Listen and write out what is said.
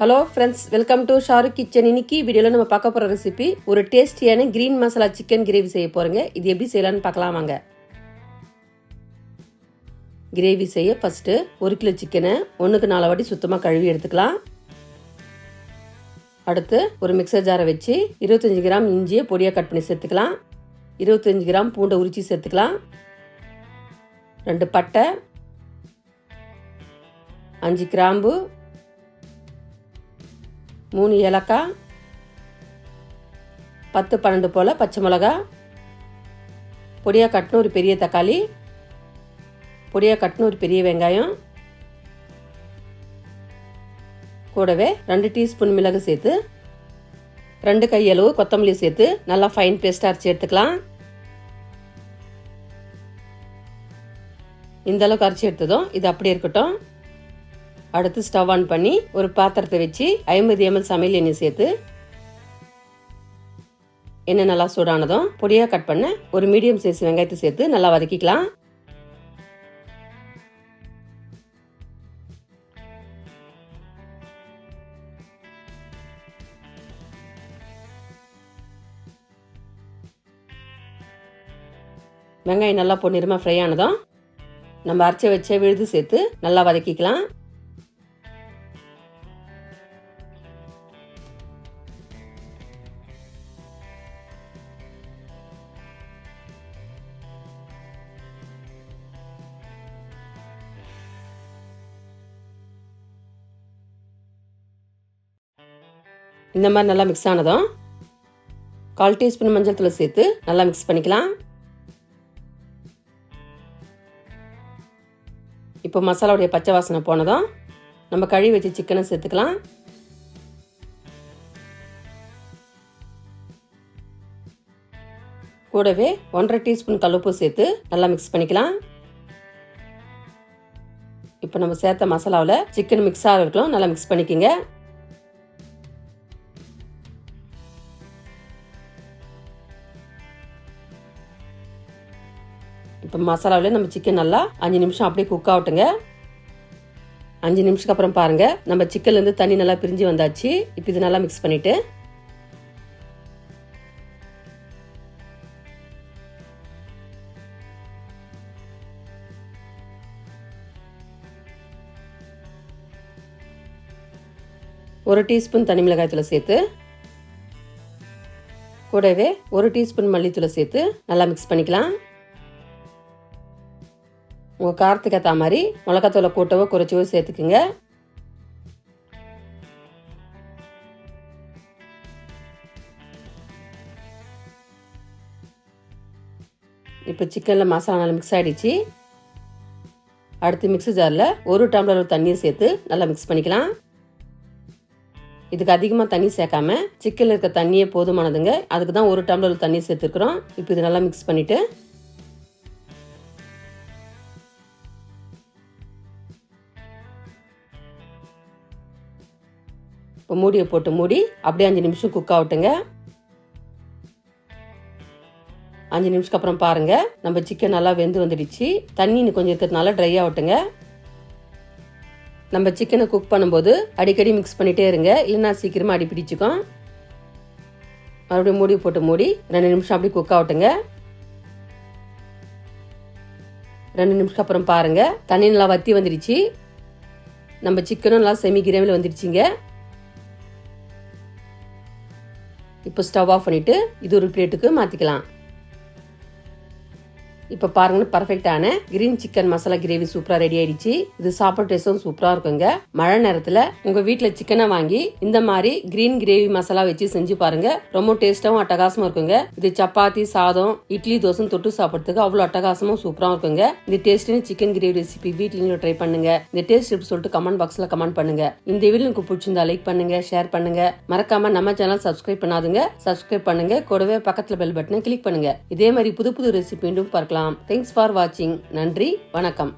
Hello friends welcome to Shahrukh kitchen இன்னைக்கு வீடியோவில் நம்ம பார்க்க போகிற ரெசிபி ஒரு டேஸ்டியான கிரீன் மசாலா சிக்கன் கிரேவி செய்ய போகிறோங்க இது எப்படி செய்யலாம்னு பார்க்கலாம் வாங்க. கிரேவி செய்ய ஃபஸ்ட்டு ஒரு கிலோ சிக்கனை ஒன்றுக்கு நாலு வாட்டி சுத்தமாக கழுவி எடுத்துக்கலாம். அடுத்து ஒரு மிக்சர் ஜாரை வச்சு இருபத்தஞ்சி கிராம் இஞ்சியை பொடியாக கட் பண்ணி சேர்த்துக்கலாம். இருபத்தஞ்சி கிராம் பூண்டை உரிச்சி சேர்த்துக்கலாம். ரெண்டு பட்டை அஞ்சு கிராம்பு மூணு ஏலக்காய் பத்து பன்னெண்டு போல் பச்சை மிளகா பொடியாக கட்டின ஒரு பெரிய தக்காளி பொடியாக கட்டின ஒரு பெரிய வெங்காயம் கூடவே ரெண்டு டீஸ்பூன் மிளகு சேர்த்து ரெண்டு கையளவு கொத்தமல்லி சேர்த்து நல்லா ஃபைன் பேஸ்ட்டாக அரைச்சி எடுத்துக்கலாம். இந்த அளவுக்கு அரைச்சி எடுத்ததும் இது அப்படியே இருக்கட்டும். அடுத்து ஸ்டவ் ஆன் பண்ணி ஒரு பாத்திரத்தை வச்சு ஐம்பது எம்எல் சமையல் எண்ணெய் சேர்த்து எண்ணெய் நல்லா சூடானதும் பொடியாக கட் பண்ண ஒரு மீடியம் சைஸ் வெங்காயத்தை சேர்த்து நல்லா வதக்கிக்கலாம். வெங்காயம் நல்லா பொன்னிறமாக ஃப்ரை ஆனதும் நம்ம அரைச்சி வச்ச விழுது சேர்த்து நல்லா வதக்கிக்கலாம். இந்த மாதிரி நல்லா மிக்ஸ் ஆனதும் கால் டீஸ்பூன் மஞ்சள் தூள் சேர்த்து நல்லா மிக்ஸ் பண்ணிக்கலாம். இப்போ மசாலாவுடைய பச்சை வாசனை போனதும் நம்ம கழுவி வச்சு சிக்கனை சேர்த்துக்கலாம். கூடவே ஒன்றரை டீஸ்பூன் கல்லுப்பு சேர்த்து நல்லா மிக்ஸ் பண்ணிக்கலாம். இப்போ நம்ம சேர்த்த மசாலாவில் சிக்கன் மிக்ஸ் ஆகிறதுக்கும் நல்லா மிக்ஸ் பண்ணிக்கோங்க. இப்போ மசாலாவிலே நம்ம சிக்கன் நல்லா அஞ்சு நிமிஷம் அப்படியே குக் ஆகட்டுங்க. அஞ்சு நிமிஷத்துக்கு அப்புறம் பாருங்கள் நம்ம சிக்கன்லேருந்து தண்ணி நல்லா பிரிஞ்சு வந்தாச்சு. இப்போ இது நல்லா மிக்ஸ் பண்ணிவிட்டு ஒரு டீஸ்பூன் தனி மிளகாய்த்தூளை சேர்த்து கூடவே ஒரு டீஸ்பூன் மல்லித்தூளை சேர்த்து நல்லா மிக்ஸ் பண்ணிக்கலாம். உங்கள் காரத்துக்கு ஏற்ற மாதிரி மிளகாத்தூளை கூட்டவோ குறைச்சவோ சேர்த்துக்குங்க. இப்போ சிக்கனில் மசாலா நல்லா மிக்ஸ் ஆகிடுச்சு அடுத்து மிக்ஸி ஜாரில் ஒரு டம்ளர் தண்ணியை சேர்த்து நல்லா மிக்ஸ் பண்ணிக்கலாம். இதுக்கு அதிகமாக தண்ணி சேர்க்காம சிக்கனில் இருக்க தண்ணியே போதுமானதுங்க. அதுக்கு தான் ஒரு டம்ளர் தண்ணி சேர்த்துருக்குறோம். இப்போ இது நல்லா மிக்ஸ் பண்ணிவிட்டு இப்போ மூடியை போட்டு மூடி அப்படியே அஞ்சு நிமிஷம் குக் ஆகட்டுங்க. அஞ்சு நிமிஷத்துக்கு அப்புறம் பாருங்க நம்ம சிக்கன் நல்லா வெந்து வந்துடுச்சு. தண்ணி கொஞ்சம் இருக்கிறதுனால ட்ரை ஆகட்டுங்க. நம்ம சிக்கனை குக் பண்ணும்போது அடிக்கடி மிக்ஸ் பண்ணிட்டே இருங்க. இல்லைன்னா சீக்கிரமா அடி பிடிச்சிக்கும். மறுபடியும் மூடி போட்டு மூடி ரெண்டு நிமிஷம் அப்படி குக் ஆகட்டுங்க. ரெண்டு நிமிஷம் அப்புறம் பாருங்க தண்ணி நல்லா வத்தி வந்துடுச்சு. நம்ம சிக்கனும் நல்லா செமி கிரேவியில் வந்துடுச்சிங்க. இப்போ ஸ்டவ் ஆஃப் பண்ணிவிட்டு இது ஒரு பிளேட்டுக்கு மாற்றிக்கலாம் இப்போ பாருங்க பர்ஃபெக்டான கிரீன் சிக்கன் மசாலா கிரேவி சூப்பராக ரெடி ஆயிடுச்சு. இது சாப்பிட்ற டேஸ்டும் சூப்பராக இருக்குங்க. மழை நேரத்தில் உங்கள் வீட்டில் சிக்கனை வாங்கி இந்த மாதிரி கிரீன் கிரேவி மசாலா வச்சு செஞ்சு பாருங்க. ரொம்ப டேஸ்ட்டாகவும் அட்டகாசமாக இருக்குங்க. இது சப்பாத்தி சாதம் இட்லி தோசை தொட்டு சாப்பிட்றதுக்கு அவ்வளோ அட்டகாசமும் சூப்பராக இருக்குங்க. இந்த டேஸ்டான சிக்கன் கிரேவி ரெசிபி வீட்டில் ட்ரை பண்ணுங்க. இந்த டேஸ்ட் எப்படி சொல்லிட்டு கமெண்ட் பாக்ஸில் கமெண்ட் பண்ணுங்க. இந்த வீடியோ உங்களுக்கு பிடிச்சிருந்தா லைக் பண்ணுங்க ஷேர் பண்ணுங்க. மறக்காம நம்ம சேனல் சப்ஸ்கிரைப் பண்ணாதுங்க. சப்ஸ்கிரைப் பண்ணுங்க. கூடவே பக்கத்தில் பெல் பட்டனை கிளிக் பண்ணுங்க. இதே மாதிரி புது புது ரெசிபி மீண்டும் பார்க்கலாம். தேங்க்ஸ் ஃபார் வாட்சிங் நன்றி வணக்கம்.